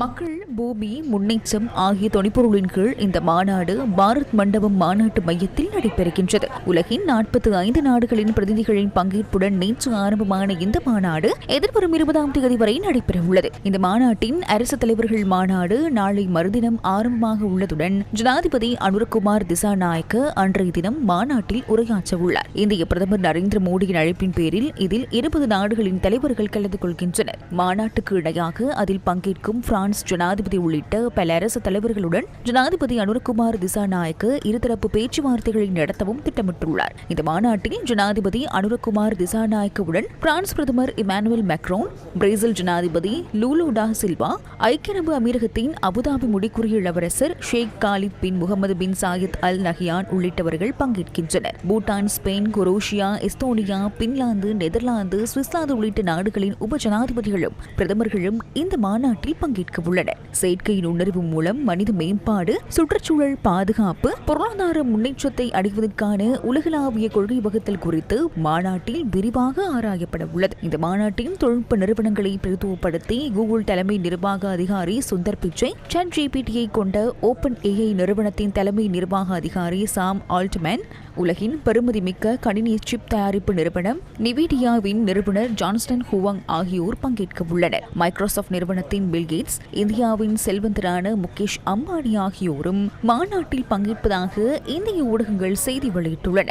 மக்கள் பூமி முன்னேற்றம் ஆகிய தொனிப்பொருளின் கீழ் இந்த மாநாடு பாரத் மண்டபம் மாநாட்டு மையத்தில் நடைபெறுகின்றது. உலகின் நாற்பத்தி ஐந்து நாடுகளின் பிரதிநிதிகளின் பங்கேற்புடன் நேற்று ஆரம்பமான இந்த மாநாடு எதிர்வரும் இருபதாம் தேதி வரை நடைபெறவுள்ளது. இந்த மாநாட்டின் அரசு தலைவர்கள் மாநாடு நாளை மறுதினம் ஆரம்பமாக உள்ளதுடன் ஜனாதிபதி அனுரகுமார் திசாநாயக்க அன்றைய தினம் மாநாட்டில் உரையாற்ற உள்ளார் இந்திய பிரதமர் நரேந்திர மோடியின் அழைப்பின் பேரில் இதில் இருபது நாடுகளின் தலைவர்கள் கலந்து கொள்கின்றனர். மாநாட்டுக்கு இணையாக அதில் பங்கேற்கும் பிரான்ஸ் ஜனாதிபதி உள்ளிட்ட பல அரசு தலைவர்களுடன் ஜனாதிபதி அனுரகுமார் திசாநாயக்கு இருதரப்பு பேச்சுவார்த்தைகளை நடத்தவும் திட்டமிட்டுள்ளார். இந்த மாநாட்டில் ஜனாதிபதி அனுரகுமார் திசாநாயக்கவுடன் பிரான்ஸ் பிரதமர் இமானுவேல் மெக்ரோன் பிரேசில் ஜனாதிபதி லூலு டா சில்வா ஐக்கிய அரபு அமீரகத்தின் அபுதாபி முடிக்குரிய இளவரசர் Sheikh Khalid bin Mohammed bin Zayed Al Nahyan உள்ளிட்டவர்கள் பங்கேற்கின்றனர். Bhutan Spain Croatia Estonia Finland Netherlands Switzerland உள்ளிட்ட நாடுகளின் உப ஜனாதிபதிகளும் பிரதமர்களும் இந்த மாநாட்டில் பங்கேற்க உள்ளன செயற்கை நுண்ணறிவு மூலம் மனித மேம்பாடு சுற்றுச்சூழல் பாதுகாப்பு பொருளாதார முன்னேற்றத்தை அடைவதற்கான உலகளாவிய கொள்கை வகுத்தல் குறித்து மாநாட்டில் விரிவாக ஆராயப்பட உள்ளது. இந்த மாநாட்டின் தொழில்நுட்ப நிறுவனங்களை பிரதித்துவப்படுத்தி கூகுள் தலைமை நிர்வாக அதிகாரி சுந்தர் பிச்சை சாட் ஜிபிடியை கொண்ட ஓபன் ஏஐ நிறுவனத்தின் தலைமை நிர்வாக அதிகாரி சாம் ஆல்ட்மேன் உலகின் பெருமதிமிக்க கணினி சிப் தயாரிப்பு நிறுவனம் நிவிடியாவின் நிறுவனர் ஜான்ஸ்டன் ஹுவாங் ஆகியோர் பங்கேற்க உள்ளனர். மைக்ரோசாஃப்ட் நிறுவனத்தின் பில்கேட்ஸ் இந்தியாவின் செல்வந்தரான முகேஷ் அம்பானி ஆகியோரும் மாநாட்டில் பங்கேற்பதாக இந்திய ஊடகங்கள் செய்தி வெளியிட்டுள்ளன.